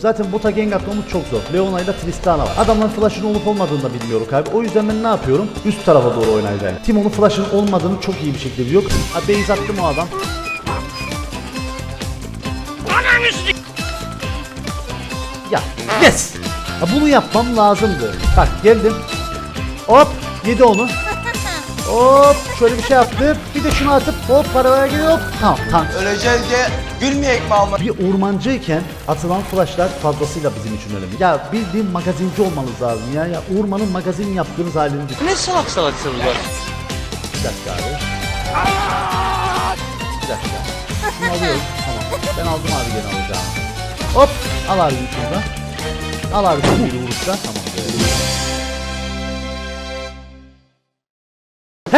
Zaten bota gank atmamız çok zor. Leona ile Tristana var. Adamların flash'ın olup olmadığını da bilmiyoruz abi. O yüzden ben ne yapıyorum? Üst tarafa doğru oynayacağım. Timon'un flash'ın olmadığını çok iyi bir şekilde biliyor. Ha base attım o adam. Ya yes! Ha, bunu yapmam lazımdı. Bak geldim. Hop yedi onu. Hop şöyle bir şey yaptı. Bir de şunu atıp hop paraya geliyor. Hop. Tamam tank. Öleceğiz diye gülmeyek mi ama? Bir ormancıyken atılan flashlar fazlasıyla bizim için önemli. Ya bildiğin magazinci olmanız lazım ya. Ya ormanın magazin yaptığınız halini düşün. Ne salak salak sorular. Bir dakika abi. Bir dakika. Şunu alıyorum. Tamam. Ben aldım abi gene alacağım. Hop. Al abi şuradan. Al abi bir vuruşta. Tamam.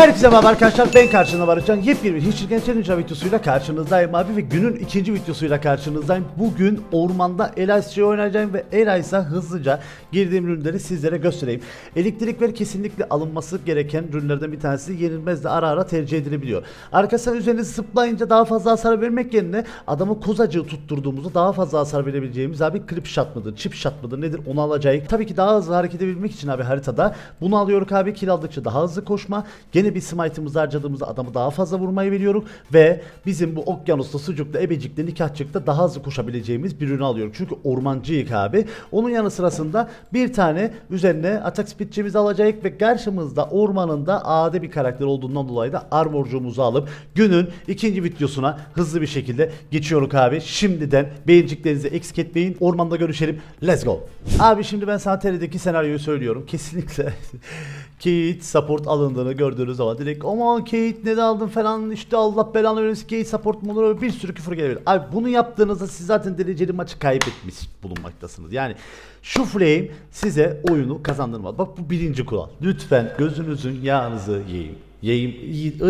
Herkese merhaba arkadaşlar ben karşınızda Barışcan yepyeni bir Hiç Çirkin Challenge videosuyla karşınızdayım abi ve günün ikinci videosuyla karşınızdayım. Bugün ormanda Elias'ı oynayacağım ve Elias'a hızlıca girdiğim ürünleri sizlere göstereyim. Elektrikler kesinlikle alınması gereken ürünlerden bir tanesi yenilmez de ara ara tercih edilebiliyor. Arkasından üzerine zıplayınca daha fazla hasar vermek yerine adamı kozacığı tutturduğumuzda daha fazla hasar verebileceğimiz abi clip shot mıdır, chip shot mıdır nedir onu alacağız. Tabii ki daha hızlı hareket edebilmek için abi haritada bunu alıyoruz abi kill aldıkça daha hızlı koşma. Gene bir smite'ımızı harcadığımızda adamı daha fazla vurmayı biliyoruz ve bizim bu okyanusta, sucukta, ebecikte, nikahçıkta daha hızlı koşabileceğimiz bir ürünü alıyoruz. Çünkü ormancıyık abi. Onun yanı sırasında bir tane üzerine atak speedçimizi alacağız ve karşımızda ormanında AD bir karakter olduğundan dolayı da armorcumuzu alıp günün ikinci videosuna hızlı bir şekilde geçiyoruz abi. Şimdiden beğeniciklerinizi eksik etmeyin. Ormanda görüşelim. Let's go. Abi şimdi ben sana TR'deki senaryoyu söylüyorum. Kesinlikle Kate support alındığını gördüğünüz zaman direkt aman Kate ne aldın falan işte Allah belanı versin Kate support mu olur bir sürü küfür gelebilir. Abi bunu yaptığınızda siz zaten dereceli maçı kaybetmiş bulunmaktasınız. Yani şu flame size oyunu kazandırmaz. Bak bu birinci kural. Lütfen gözünüzün yağınızı yiyin. Yiyeyim, iyi,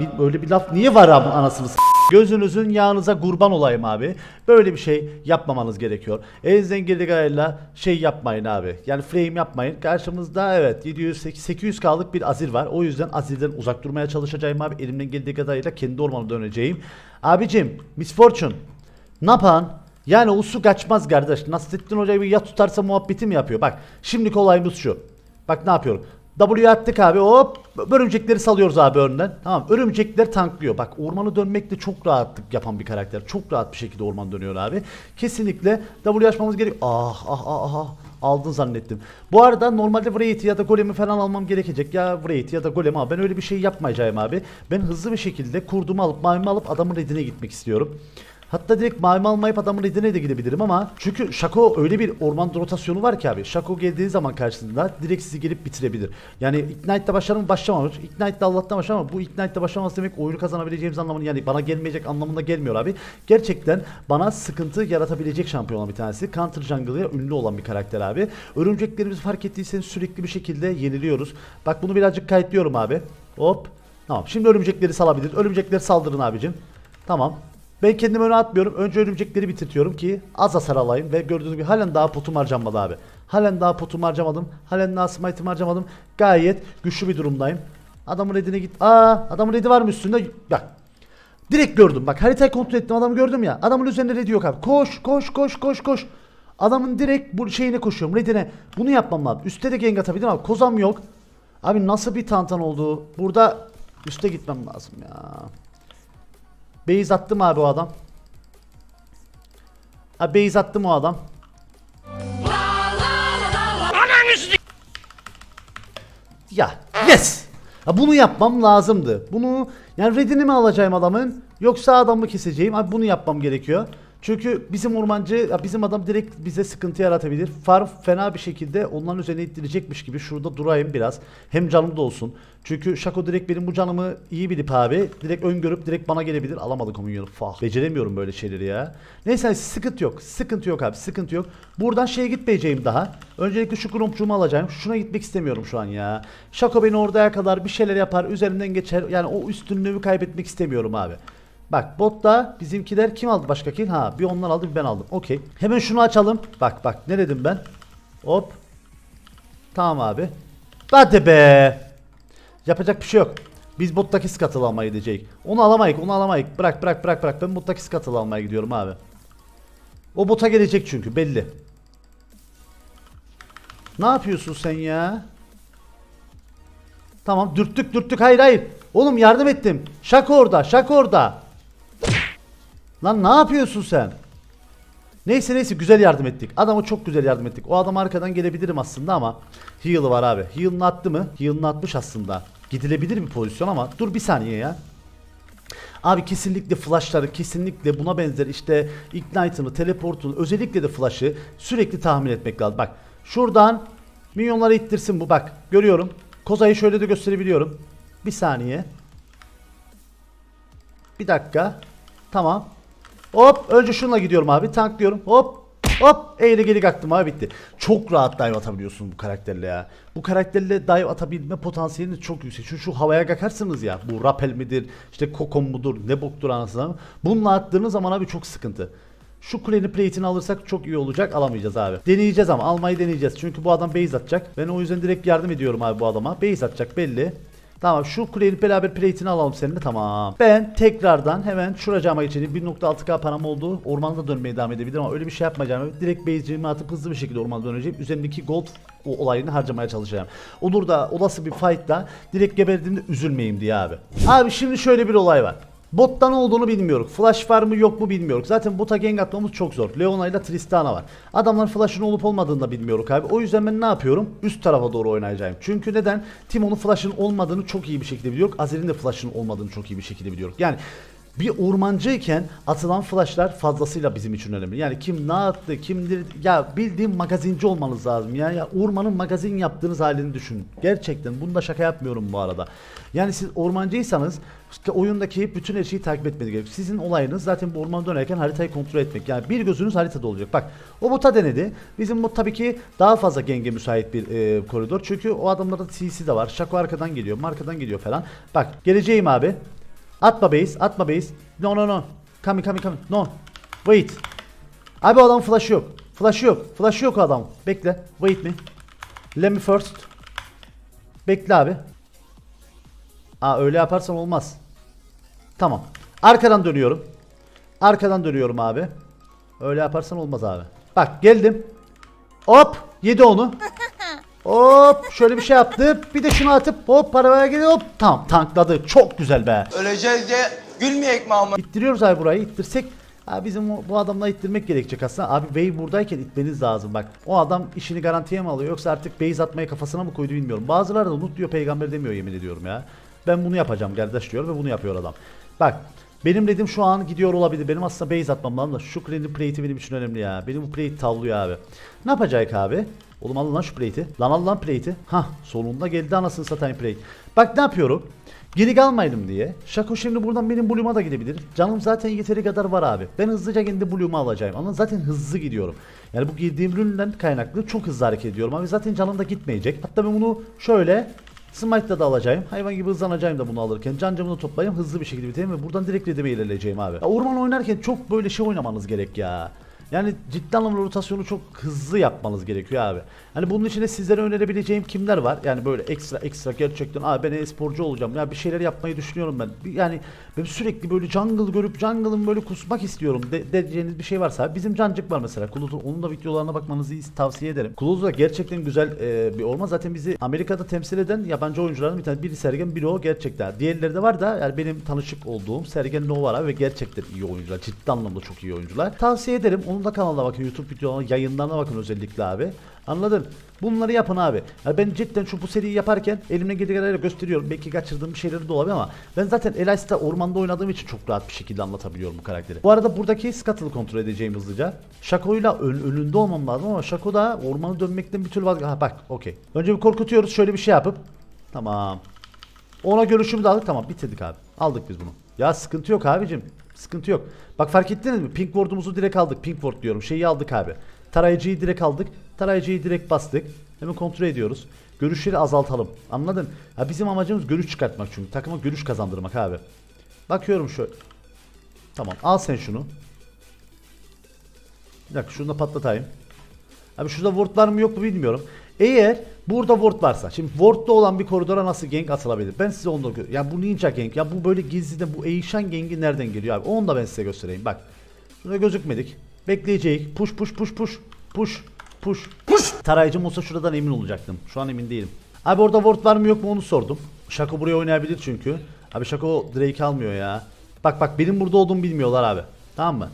bir, böyle bir laf niye var abi anasını s- Gözünüzün yağınıza kurban olayım abi. Böyle bir şey yapmamanız gerekiyor. Elinizden geldiği kadarıyla şey yapmayın abi. Yani flame yapmayın. Karşımızda evet 700 800 kaldık bir azir var. O yüzden azirden uzak durmaya çalışacağım abi. Elimden geldiği kadarıyla kendi ormanıma döneceğim. Abicim Miss Fortune ne yapan? Yani o su kaçmaz kardeş. Nasrettin Hoca gibi ya tutarsa muhabbeti mi yapıyor? Bak şimdiki olayımız şu. Bak ne yapıyorum? W attık abi hop örümcekleri salıyoruz abi önden. Tamam örümcekler tanklıyor. Bak ormanı dönmekte çok rahatlık yapan bir karakter. Çok rahat bir şekilde orman dönüyor abi. Kesinlikle W açmamız gerek. Ah ah ah ah. Aldın zannettim. Bu arada normalde Wraith'i ya da Golem'i falan almam gerekecek. Ya Wraith ya da Golem ama ben öyle bir şey yapmayacağım abi. Ben hızlı bir şekilde kurdumu alıp mayımı alıp adamın redine gitmek istiyorum. Hatta direkt mavi almayıp adamın redine de gidebilirim ama çünkü Shaco öyle bir orman rotasyonu var ki abi. Shaco geldiği zaman karşısında direkt sizi gelip bitirebilir. Yani Ignite'da başlar mı başlamamış. Ignite'da Allah'tan başlar ama bu Ignite'da başlaması demek oyunu kazanabileceğimiz anlamını yani bana gelmeyecek anlamında gelmiyor abi. Gerçekten bana sıkıntı yaratabilecek şampiyon bir tanesi. Counter Jungle'ya ünlü olan bir karakter abi. Örümceklerimizi fark ettiyseniz sürekli bir şekilde yeniliyoruz. Bak bunu birazcık kayıtlıyorum abi. Hop. Tamam. Şimdi örümcekleri salabiliriz. Örümcekleri saldırın abicim. Tamam. Ben kendimi öne atmıyorum. Önce örümcekleri bitirtiyorum ki az hasar alayım ve gördüğünüz gibi halen daha potum harcamadı abi. Halen daha potum harcamadım. Halen daha smite'ımı harcamadım. Gayet güçlü bir durumdayım. Adamın redine git. Aa, adamın redi var mı üstünde? Bak. Direkt gördüm. Bak haritayı kontrol ettim. Adamı gördüm ya. Adamın üzerinde redi yok abi. Koş, koş, koş, koş, koş. Adamın direkt bu şeyine koşuyorum. Redine. Bunu yapmam lazım. Üste de gank atabilirim ama kozam yok. Abi nasıl bir tantan oldu? Burada üste gitmem lazım ya. Base attım abi o adam. Ha base attım o adam. Ya yes. Ha, bunu yapmam lazımdı. Bunu yani redini mi alacağım adamın yoksa adamı keseceğim. Abi bunu yapmam gerekiyor. Çünkü bizim ormancı, ya bizim adam direkt bize sıkıntı yaratabilir. Farm fena bir şekilde onların üzerine ittirecekmiş gibi şurada durayım biraz. Hem canım da olsun. Çünkü Şako direkt benim bu canımı iyi bilip abi. Direkt öngörüp direkt bana gelebilir. Alamadık Communion'u. Fah. Beceremiyorum böyle şeyleri ya. Neyse sıkıntı yok. Sıkıntı yok abi. Sıkıntı yok. Buradan şeye gitmeyeceğim daha. Öncelikle şu krompçuğumu alacağım. Şuna gitmek istemiyorum şu an ya. Şako beni oraya kadar bir şeyler yapar. Üzerinden geçer. Yani o üstünlüğümü kaybetmek istemiyorum abi. Bak botta bizimkiler kim aldı başka kill? Ha bir onlar aldı bir ben aldım. Okey. Hemen şunu açalım. Bak bak ne dedim ben? Hop. Tamam abi. Hadi be. Yapacak bir şey yok. Biz bottaki skatıl almaya gidecek. Onu alamayık onu alamayık. Bırak bırak bırak bırak. Ben bottaki skatıl almaya gidiyorum abi. O bota gelecek çünkü belli. Ne yapıyorsun sen ya? Tamam dürttük dürttük hayır hayır. Oğlum yardım ettim. Şak orada şak orada. Lan ne yapıyorsun sen? Neyse neyse güzel yardım ettik. Adama çok güzel yardım ettik. O adam arkadan gelebilirim aslında ama heal'ı var abi. Heal'ını attı mı? Heal'ını atmış aslında. Gidilebilir bir pozisyon ama dur bir saniye ya. Abi kesinlikle flashları kesinlikle buna benzer işte ignite'ını, teleportunu özellikle de flash'ı sürekli tahmin etmek lazım. Bak şuradan minyonları ittirsin bu bak görüyorum. Kozayı şöyle de gösterebiliyorum. Bir saniye. Bir dakika. Tamam. Hop önce şununla gidiyorum abi tanklıyorum hop hop eğri geri kalktım abi bitti. Çok rahat dive atabiliyorsun bu karakterle ya. Bu karakterle dive atabilme potansiyeliniz çok yüksek. Şu, şu havaya kakarsınız ya bu rappel midir işte kokon mudur ne boktur anasını. Bununla attığınız zaman abi çok sıkıntı. Şu kulenin plate'ini alırsak çok iyi olacak. Alamayacağız abi. Deneyeceğiz ama almayı deneyeceğiz. Çünkü bu adam base atacak. Ben o yüzden direkt yardım ediyorum abi bu adama. Base atacak belli. Tamam şu kulenin beraber plate'ini alalım seninle tamam. Ben tekrardan hemen şuracağıma geçelim. 1.6k param oldu. Ormanda dönmeye devam edebilirim ama öyle bir şey yapmayacağım. Direkt base'imi atıp hızlı bir şekilde ormanda döneceğim. Üzerimdeki gold o olayını harcamaya çalışacağım. Olur da olası bir fight'ta direkt geberdiğimde üzülmeyeyim diye abi. Abi şimdi şöyle bir olay var. Botta olduğunu bilmiyoruz. Flash var mı yok mu bilmiyoruz. Zaten bota gank atmamız çok zor. Leona ile Tristana var. Adamların flash'ın olup olmadığını da bilmiyoruz abi. O yüzden ben ne yapıyorum? Üst tarafa doğru oynayacağım. Çünkü neden? Timon'un flash'ın olmadığını çok iyi bir şekilde biliyoruz. Azir'in de flash'ın olmadığını çok iyi bir şekilde biliyoruz. Yani bir ormancıyken atılan flashlar fazlasıyla bizim için önemli. Yani kim ne attı, kimdir ya bildiğim magazinci olmanız lazım ya. Ya ormanın magazin yaptığınız halini düşünün. Gerçekten bunu da şaka yapmıyorum bu arada. Yani siz ormancıysanız oyundaki bütün her şeyi takip etmeniz gerekiyor. Sizin olayınız zaten bu ormana dönerken haritayı kontrol etmek. Yani bir gözünüz haritada olacak. Bak o bota denedi. Bizim bot tabii ki daha fazla genge müsait bir e, koridor. Çünkü o adamlarda CC de var. Şako arkadan geliyor, markadan geliyor falan. Bak geleceğim abi. Atma base, atma base. No no no. Come come come. No. Wait. Abi o adamın flash'ı yok. Flash'ı yok. Flash'ı yok adam. Bekle. Wait me. Let me first. Bekle abi. Aa öyle yaparsan olmaz. Tamam. Arkadan dönüyorum. Arkadan dönüyorum abi. Öyle yaparsan olmaz abi. Bak geldim. Hop yedi onu. Hop şöyle bir şey yaptı. Bir de şunu atıp hop arabaya geliyor. Hop tamam tankladı. Çok güzel be. Öleceğiz diye gülmeyek mi ama? İttiriyoruz abi burayı ittirsek Abi bizim o- bu adamla ittirmek gerekecek aslında. Abi Wave buradayken itmeniz lazım bak. O adam işini garantiye mi alıyor yoksa artık base atmayı kafasına mı koydu bilmiyorum. Bazıları da unut diyor peygamber demiyor yemin ediyorum ya. Ben bunu yapacağım kardeş diyor ve bunu yapıyor adam. Bak benim dedim şu an gidiyor olabilir. Benim aslında base atmam lazım da şu Clean'in plate'i benim için önemli ya. Benim bu plate tavlıyor abi. Ne yapacak abi? Oğlum al lan şu plate'i. Lan al lan plate'i. Hah sonunda geldi anasını satayım plate. Bak ne yapıyorum? Geri kalmayalım diye. Şako şimdi buradan benim Bloom'a da gidebilir. Canım zaten yeteri kadar var abi. Ben hızlıca kendi Bloom'u alacağım. Ama zaten hızlı gidiyorum. Yani bu girdiğim üründen kaynaklı çok hızlı hareket ediyorum. Abi zaten canım da gitmeyecek. Hatta ben bunu şöyle Smite'da da alacağım. Hayvan gibi hızlanacağım da bunu alırken. Can camını toplayayım hızlı bir şekilde bitireyim ve buradan direkt redime ilerleyeceğim abi. Ya orman oynarken çok böyle şey oynamanız gerek ya. Yani ciddi anlamda rotasyonu çok hızlı yapmanız gerekiyor abi. Hani bunun için de sizlere önerebileceğim kimler var? Yani böyle ekstra ekstra gerçekten abi ben e-sporcu olacağım. Ya bir şeyler yapmayı düşünüyorum ben. Yani ben sürekli böyle jungle görüp jungle'ın böyle kusmak istiyorum de, diyeceğiniz bir şey varsa abi. bizim cancık var mesela. Kuluz'un onun da videolarına bakmanızı tavsiye ederim. Kuluz da gerçekten güzel e, bir orman. Zaten bizi Amerika'da temsil eden yabancı oyuncuların bir tane biri Sergen biri o gerçekten. Diğerleri de var da yani benim tanışık olduğum Sergen Nova var ve gerçekten iyi oyuncular. Ciddi anlamda çok iyi oyuncular. Tavsiye ederim. Onun da kanalına bakın. YouTube videolarına, yayınlarına bakın özellikle abi. Anladın? Bunları yapın abi. Yani ben cidden şu bu seriyi yaparken elimden geldiği kadarıyla gösteriyorum. Belki kaçırdığım bir şeyleri de olabilir ama ben zaten Elias'ta ormanda oynadığım için çok rahat bir şekilde anlatabiliyorum bu karakteri. Bu arada buradaki Scuttle'ı kontrol edeceğim hızlıca. Shaco'yla ön, önünde olmam lazım ama Shaco da ormanı dönmekten bir türlü vazgeç... Ha bak okey. Önce bir korkutuyoruz şöyle bir şey yapıp. Tamam. Ona görüşümü de aldık tamam bitirdik abi. Aldık biz bunu. Ya sıkıntı yok abicim. Sıkıntı yok. Bak fark ettiniz mi? Pink Ward'umuzu direkt aldık. Pink Ward diyorum. Şeyi aldık abi. Tarayıcıyı direkt aldık. Tarayıcıyı direkt bastık. Hemen kontrol ediyoruz. Görüşleri azaltalım. Anladın? Ya bizim amacımız görüş çıkartmak çünkü. Takıma görüş kazandırmak abi. Bakıyorum şu. Tamam al sen şunu. Bir dakika şunu da patlatayım. Abi şurada ward var mı yok mu bilmiyorum. Eğer burada ward varsa, şimdi ward'da olan bir koridora nasıl gank atılabilir? Ben size onu da Ya bu ninja gank, ya bu böyle gizliden bu Eishan ganki nereden geliyor abi? Onu da ben size göstereyim. Bak. Şurada gözükmedik. Bekleyecek. Push push push push. Push. Push. Push. Tarayıcım olsa şuradan emin olacaktım. Şu an emin değilim. Abi orada ward var mı yok mu onu sordum. Şako buraya oynayabilir çünkü. Abi Şako Drake almıyor ya. Bak bak benim burada olduğumu bilmiyorlar abi. Tamam mı?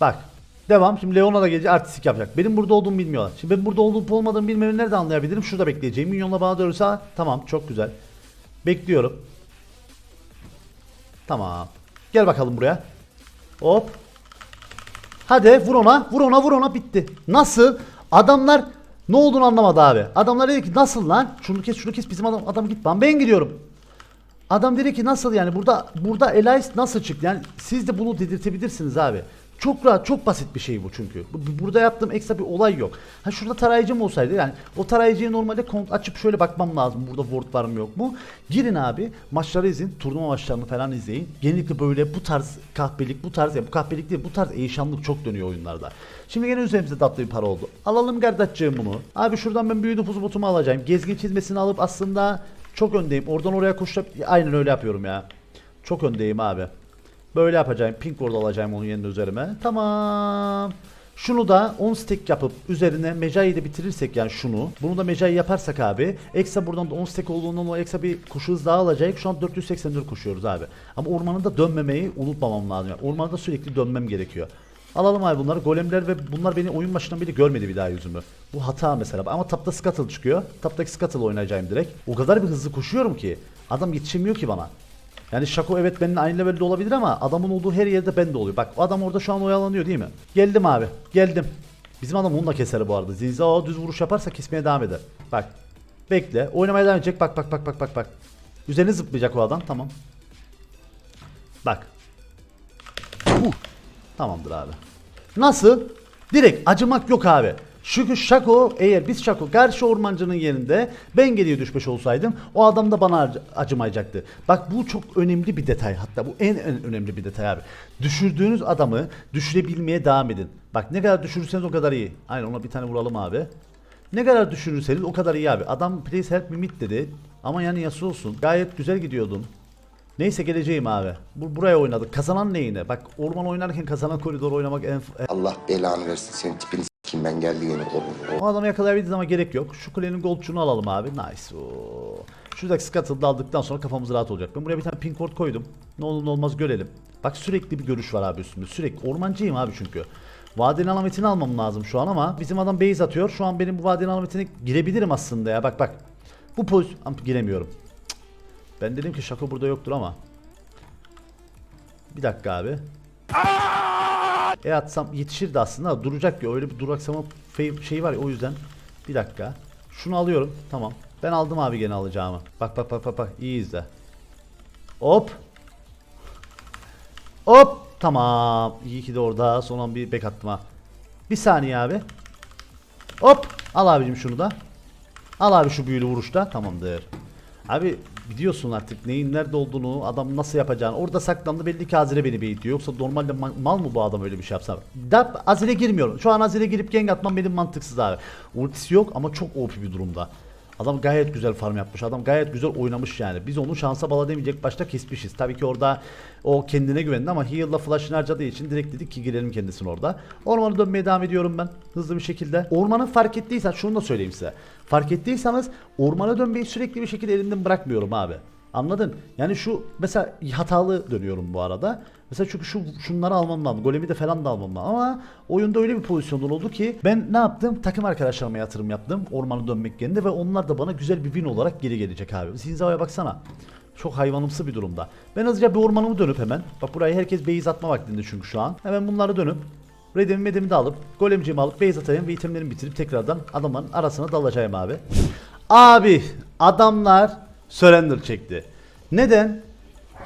Bak. Devam. Şimdi Leona da gelecek artistik yapacak. Benim burada olduğumu bilmiyorlar. Şimdi ben burada olup olmadığımı bilmemi nerede anlayabilirim? Şurada bekleyeceğim. Minyonla bana dönürse tamam çok güzel. Bekliyorum. Tamam. Gel bakalım buraya. Hop. Hadi vur ona, vur ona, vur ona bitti. Nasıl? Adamlar ne olduğunu anlamadı abi. Adamlar dedi ki nasıl lan? Şunu kes, şunu kes bizim adam adam git. Ben ben gidiyorum. Adam dedi ki nasıl yani burada burada Elias nasıl çıktı? Yani siz de bunu dedirtebilirsiniz abi. Çok rahat, çok basit bir şey bu çünkü. Bu- bu- Burada yaptığım ekstra bir olay yok. Ha şurada tarayıcım olsaydı yani o tarayıcıyı normalde kont açıp şöyle bakmam lazım. Burada ward var mı yok mu? Girin abi maçları izleyin. Turnuva maçlarını falan izleyin. Genellikle böyle bu tarz kahpelik, bu tarz ya bu kahpelik değil bu tarz eğişanlık çok dönüyor oyunlarda. Şimdi gene üzerimizde tatlı bir para oldu. Alalım kardeşciğim bunu. Abi şuradan ben büyü nüfusu botumu alacağım. Gezgin çizmesini alıp aslında çok öndeyim. Oradan oraya koşup aynen öyle yapıyorum ya. Çok öndeyim abi. Böyle yapacağım. Pink ward alacağım onun yerine üzerime. Tamam. Şunu da 10 stack yapıp üzerine Mejai'yi de bitirirsek yani şunu. Bunu da Mejai yaparsak abi. Ekstra buradan da 10 stack olduğundan o ekstra bir koşu hız daha alacak. Şu an 484 koşuyoruz abi. Ama ormanında dönmemeyi unutmamam lazım. Yani ormanda sürekli dönmem gerekiyor. Alalım abi bunları. Golemler ve bunlar beni oyun başından beri görmedi bir daha yüzümü. Bu hata mesela. Ama tapta Scuttle çıkıyor. Taptaki Scuttle oynayacağım direkt. O kadar bir hızlı koşuyorum ki. Adam yetişemiyor ki bana. Yani Şako evet benimle aynı levelde olabilir ama adamın olduğu her yerde ben de oluyor. Bak o adam orada şu an oyalanıyor değil mi? Geldim abi. Geldim. Bizim adam onu da keser bu arada. Zinza o düz vuruş yaparsa kesmeye devam eder. Bak. Bekle. Oynamaya devam edecek. Bak bak bak bak bak bak. Üzerine zıplayacak o adam. Tamam. Bak. Uh. Tamamdır abi. Nasıl? Direkt acımak yok abi. Çünkü Şako eğer biz Şako karşı ormancının yerinde ben geriye düşmüş olsaydım o adam da bana acı- acımayacaktı. Bak bu çok önemli bir detay hatta bu en, en önemli bir detay abi. Düşürdüğünüz adamı düşürebilmeye devam edin. Bak ne kadar düşürürseniz o kadar iyi. Aynen ona bir tane vuralım abi. Ne kadar düşürürseniz o kadar iyi abi. Adam please help me mid dedi. Ama yani yası olsun. Gayet güzel gidiyordun. Neyse geleceğim abi. Bu, buraya oynadık. Kazanan neyine? Bak orman oynarken kazanan koridor oynamak en- Allah belanı versin senin tipini s**eyim ben geldi yine. O, o. Adamı yakalayabildiğiniz ama gerek yok. Şu kulenin goldçunu alalım abi. Nice. Oo. Şuradaki Scuttle'ı da aldıktan sonra kafamız rahat olacak. Ben buraya bir tane pink ward koydum. Ne olur ne olmaz görelim. Bak sürekli bir görüş var abi üstümde. Sürekli. Ormancıyım abi çünkü. Vadinin alametini almam lazım şu an ama bizim adam base atıyor. Şu an benim bu vadinin alametine girebilirim aslında ya. Bak bak. Bu Ama giremiyorum. Cık. Ben dedim ki şaka burada yoktur ama. Bir dakika abi. E atsam yetişirdi aslında. Duracak ya öyle bir duraksama şey var ya o yüzden. Bir dakika. Şunu alıyorum. Tamam. Ben aldım abi gene alacağımı. Bak bak bak bak bak. İyi izle. Hop. Hop. Tamam. İyi ki de orada. Son bir bek attım ha. Bir saniye abi. Hop. Al abicim şunu da. Al abi şu büyülü vuruşta. Tamamdır. Abi biliyorsun artık neyin nerede olduğunu, adam nasıl yapacağını. Orada saklandı belli ki Azire beni beyitiyor. Yoksa normalde ma- mal mı bu adam öyle bir şey yapsa? Da Azire girmiyorum. Şu an Azire girip gank atmam benim mantıksız abi. Ultisi yok ama çok OP bir durumda. Adam gayet güzel farm yapmış. Adam gayet güzel oynamış yani. Biz onu şansa bala demeyecek başta kesmişiz. Tabii ki orada o kendine güvendi ama heal'la flash'ını harcadığı için direkt dedik ki girelim kendisini orada. Ormana dönmeye devam ediyorum ben hızlı bir şekilde. Ormanı fark ettiysen şunu da söyleyeyim size. Fark ettiyseniz ormana dönmeyi sürekli bir şekilde elimden bırakmıyorum abi. Anladın? Yani şu mesela hatalı dönüyorum bu arada. Mesela çünkü şu şunları almam lazım. Golemi de falan da almam lazım. Ama oyunda öyle bir pozisyonda oldu ki ben ne yaptım? Takım arkadaşlarıma yatırım yaptım. Ormana dönmek yerine ve onlar da bana güzel bir win olarak geri gelecek abi. Zinza'ya baksana. Çok hayvanımsı bir durumda. Ben hızlıca bir ormanımı dönüp hemen. Bak buraya herkes base atma vaktinde çünkü şu an. Hemen bunları dönüp Redemi medemi de alıp golemciğimi alıp base atayım ve itemlerimi bitirip tekrardan adamların arasına dalacağım abi. Abi adamlar surrender çekti. Neden?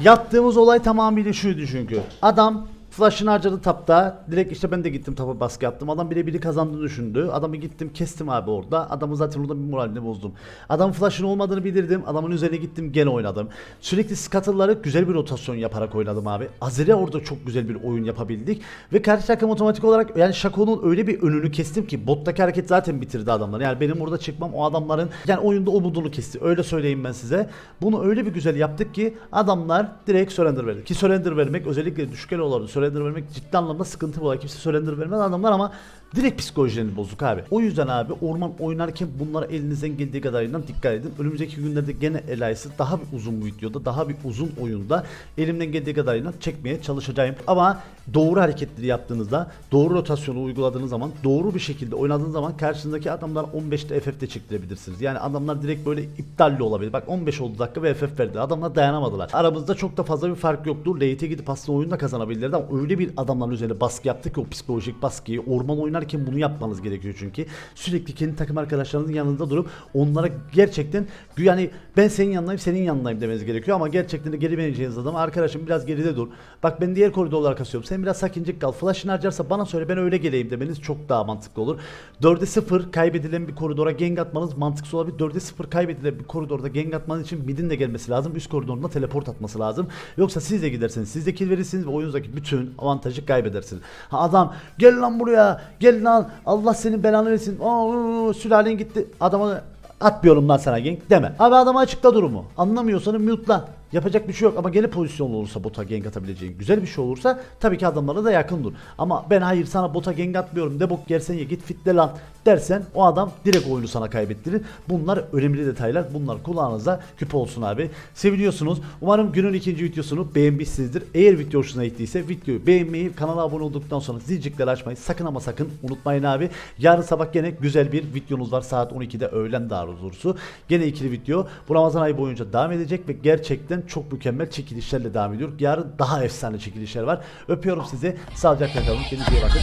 Yaptığımız olay tamamıyla şuydu çünkü. Adam flash'ını harcadı tapta. Direkt işte ben de gittim tapa baskı yaptım. Adam birebiri kazandığını düşündü. Adamı gittim kestim abi orada. Adamı zaten orada bir moralini bozdum. Adamın flash'ın olmadığını bilirdim. Adamın üzerine gittim gene oynadım. Sürekli scuttle'ları güzel bir rotasyon yaparak oynadım abi. Azire orada çok güzel bir oyun yapabildik. Ve karşı takım otomatik olarak yani Shaco'nun öyle bir önünü kestim ki bottaki hareket zaten bitirdi adamları. Yani benim orada çıkmam o adamların yani oyunda umudunu kesti. Öyle söyleyeyim ben size. Bunu öyle bir güzel yaptık ki adamlar direkt surrender verdi. Ki surrender vermek özellikle düşük elo olurdu. Surrender Surrender vermek ciddi anlamda sıkıntı bu. Kimse Surrender vermez adamlar ama direkt psikolojilerini bozuk abi. O yüzden abi orman oynarken bunlara elinizden geldiği kadarıyla dikkat edin. Önümüzdeki günlerde gene Elias'ı daha bir uzun bir videoda, daha bir uzun oyunda elimden geldiği kadarıyla çekmeye çalışacağım. Ama doğru hareketleri yaptığınızda, doğru rotasyonu uyguladığınız zaman, doğru bir şekilde oynadığınız zaman karşınızdaki adamlar 15'te FF'de çektirebilirsiniz. Yani adamlar direkt böyle iptalli olabilir. Bak 15 oldu dakika ve FF verdi. Adamlar dayanamadılar. Aramızda çok da fazla bir fark yoktu. Late'e gidip aslında oyunu da kazanabilirlerdi ama öyle bir adamların üzerine baskı yaptı ki o psikolojik baskıyı orman oynarken bunu yapmanız gerekiyor çünkü. Sürekli kendi takım arkadaşlarınızın yanında durup onlara gerçekten yani ben senin yanındayım senin yanındayım demeniz gerekiyor ama gerçekten de geri vereceğiniz adam arkadaşım biraz geride dur. Bak ben diğer koridorlara kasıyorum. Sen biraz sakincik kal. Flash'ını harcarsa bana söyle ben öyle geleyim demeniz çok daha mantıklı olur. 4'e 0 kaybedilen bir koridora gank atmanız mantıksız olabilir. 4'e 0 kaybedilen bir koridorda gank atmanız için midin de gelmesi lazım. Üst koridorunda teleport atması lazım. Yoksa siz de giderseniz siz de kill verirsiniz ve oyunuzdaki bütün avantajı kaybedersiniz. Ha adam gel lan buraya gel lan Allah senin belanı versin. Aa, sülalen gitti. Adama atmıyorum lan sana gank deme. Abi adama açıkla durumu. Anlamıyorsanız mute'la. Yapacak bir şey yok ama gene pozisyonlu olursa bota gank atabileceğin güzel bir şey olursa tabii ki adamlara da yakın dur. Ama ben hayır sana bota gank atmıyorum de bok yersen ye git fitle lan dersen o adam direkt oyunu sana kaybettirir. Bunlar önemli detaylar. Bunlar kulağınıza küp olsun abi. Seviliyorsunuz. Umarım günün ikinci videosunu beğenmişsinizdir. Eğer video hoşuna gittiyse videoyu beğenmeyi, kanala abone olduktan sonra zilcikleri açmayı sakın ama sakın unutmayın abi. Yarın sabah gene güzel bir videonuz var. Saat 12'de öğlen daha doğrusu. Gene ikili video. Bu Ramazan ayı boyunca devam edecek ve gerçekten çok mükemmel çekilişlerle devam ediyor. Yarın daha efsane çekilişler var. Öpüyorum sizi. Sağlıcakla kalın. Kendinize iyi bakın.